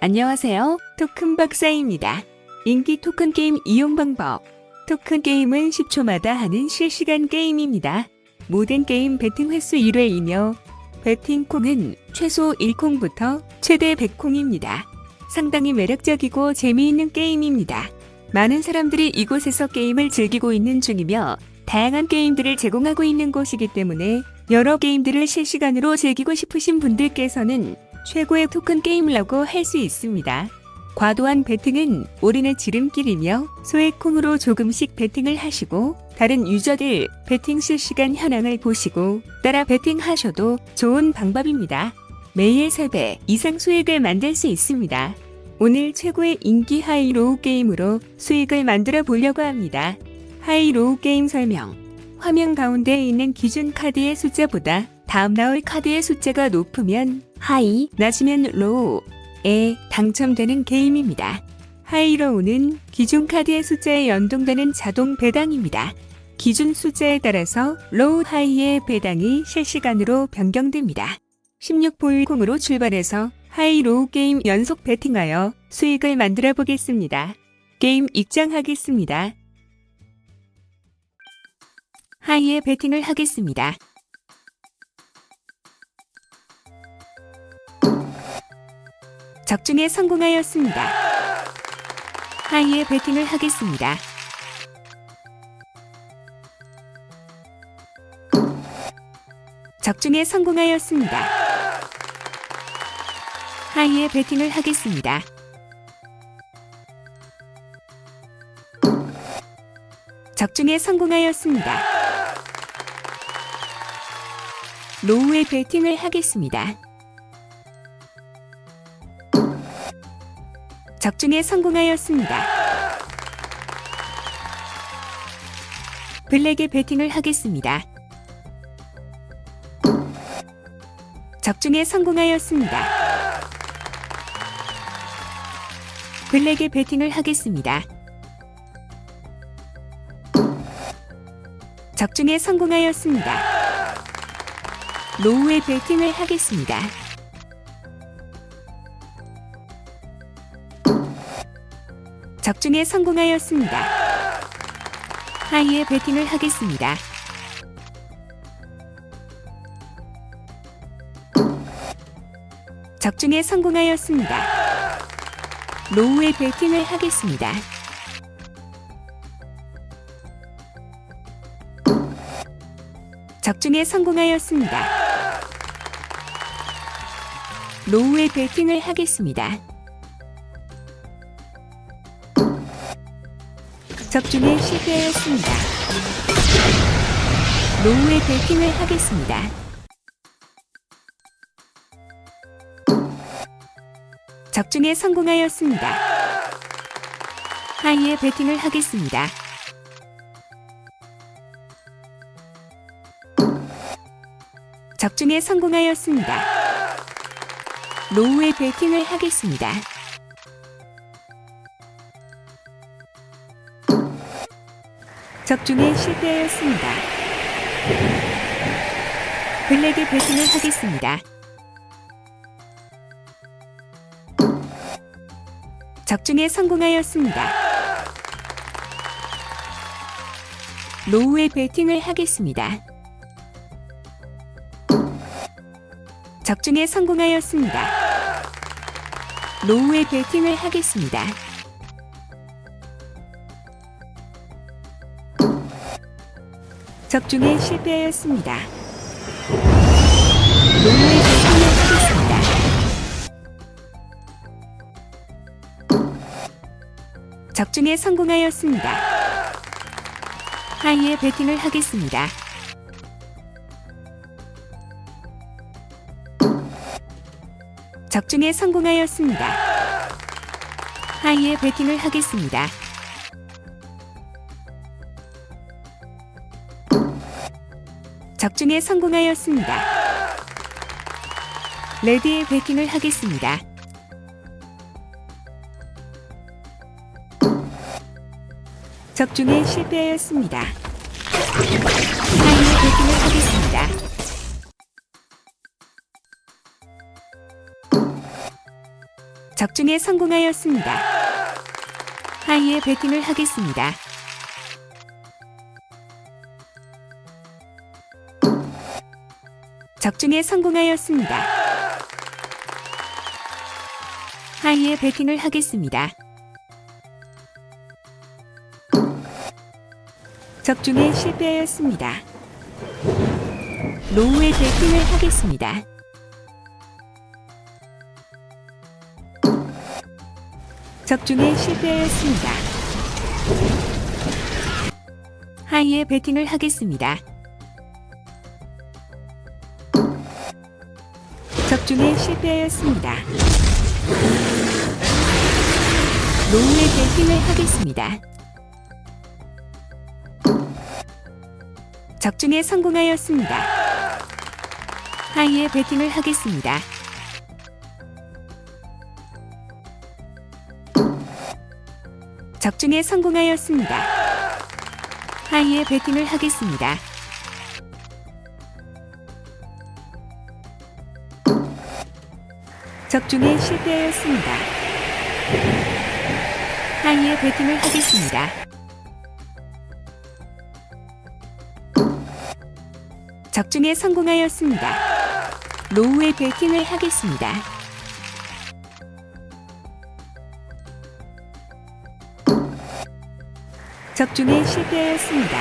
안녕하세요. 토큰 박사입니다. 인기 토큰 게임 이용 방법. 토큰 게임은 10초마다 하는 실시간 게임입니다. 모든 게임 배팅 횟수 1회이며 배팅 콩은 최소 1콩부터 최대 100콩입니다. 상당히 매력적이고 재미있는 게임입니다. 많은 사람들이 이곳에서 게임을 즐기고 있는 중이며 다양한 게임들을 제공하고 있는 곳이기 때문에 여러 게임들을 실시간으로 즐기고 싶으신 분들께서는 최고의 토큰 게임이라고 할 수 있습니다. 과도한 배팅은 올인의 지름길이며 소액콩으로 조금씩 배팅을 하시고 다른 유저들 배팅 실시간 현황을 보시고 따라 배팅하셔도 좋은 방법입니다. 매일 3배 이상 수익을 만들 수 있습니다. 오늘 최고의 인기 하이로우 게임으로 수익을 만들어 보려고 합니다. 하이로우 게임 설명. 화면 가운데에 있는 기준 카드의 숫자보다 다음 나올 카드의 숫자가 높으면 하이, 낮으면 로우에 당첨되는 게임입니다. 하이로우는 기존 카드의 숫자에 연동되는 자동 배당입니다. 기준 숫자에 따라서 로우 하이의 배당이 실시간으로 변경됩니다. 16보일콩으로 출발해서 하이 로우 게임 연속 배팅하여 수익을 만들어 보겠습니다. 게임 입장하겠습니다. 하이에 배팅을 하겠습니다. 적중에 성공하였습니다. 하이에 배팅을 하겠습니다. 적중에 성공하였습니다. 하이에 배팅을 하겠습니다. 적중에 성공하였습니다. 로우에 배팅을 하겠습니다. 적중에 성공하였습니다. 블랙에 배팅을 하겠습니다. 적중에 성공하였습니다. 블랙에 배팅을 하겠습니다. 적중에 성공하였습니다. 로우에 배팅을 하겠습니다. 적중에 성공하였습니다. 하이에 배팅을 하겠습니다. 적중에 성공하였습니다. 로우에 배팅을 하겠습니다. 적중에 성공하였습니다. 로우에 배팅을 하겠습니다. 적중에 실패하였습니다. 로우에 배팅을 하겠습니다. 적중에 성공하였습니다. 하이에 배팅을 하겠습니다. 적중에 성공하였습니다. 로우에 배팅을 하겠습니다. 적중에 실패하였습니다. 블랙에 배팅을 하겠습니다. 적중에 성공하였습니다. 로우에 배팅을 하겠습니다. 적중에 성공하였습니다. 로우에 배팅을 하겠습니다. 적중에 실패하였습니다. 적중에 성공하였습니다. 하이에 배팅을 하겠습니다. 적중에 성공하였습니다. 하이에 배팅을 하겠습니다. 적중에 성공하였습니다. 레드에 배팅을 하겠습니다. 적중에 실패하였습니다. 하이에 배팅을 하겠습니다. 적중에 성공하였습니다. 하이에 베팅을 하겠습니다. 적중에 성공하였습니다. 하이에 베팅을 하겠습니다. 적중에 실패하였습니다. 로우에 베팅을 하겠습니다. 적중에 실패하였습니다. 하이에 베팅을 하겠습니다. 적중에 실패하였습니다. 로우에 베팅을 하겠습니다. 적중에 성공하였습니다. 하이에 베팅을 하겠습니다. 적중에 성공하였습니다. 하이에 베팅을 하겠습니다. 적중에 실패하였습니다. 하이에 베팅을 하겠습니다. 적중에 성공하였습니다. 로우에 베팅을 하겠습니다. 적중에 실패하였습니다.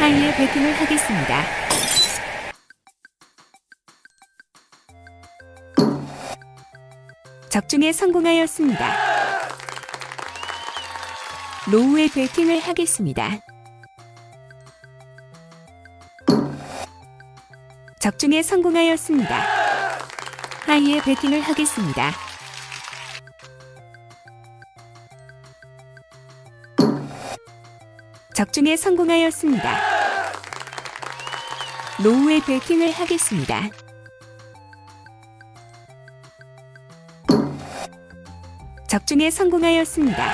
하이에 베팅을 하겠습니다. 적중에 성공하였습니다. 로우에 베팅을 하겠습니다. 적중에 성공하였습니다. 하이에 베팅을 하겠습니다. 적중에 성공하였습니다. 로우에 베팅을 하겠습니다. 적중에 성공하였습니다.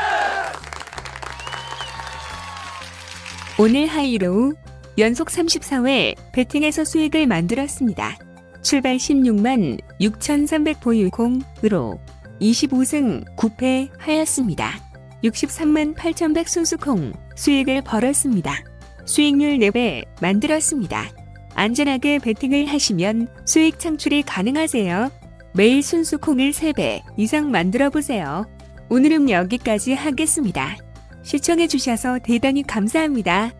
오늘 하이로우 연속 34회 배팅에서 수익을 만들었습니다. 출발 16만 6,300 보유콩으로 25승 9패 하였습니다. 63만 8,100 순수콩 수익을 벌었습니다. 수익률 4배 만들었습니다. 안전하게 베팅을 하시면 수익 창출이 가능하세요. 매일 순수 콩을 3배 이상 만들어 보세요. 오늘은 여기까지 하겠습니다. 시청해 주셔서 대단히 감사합니다.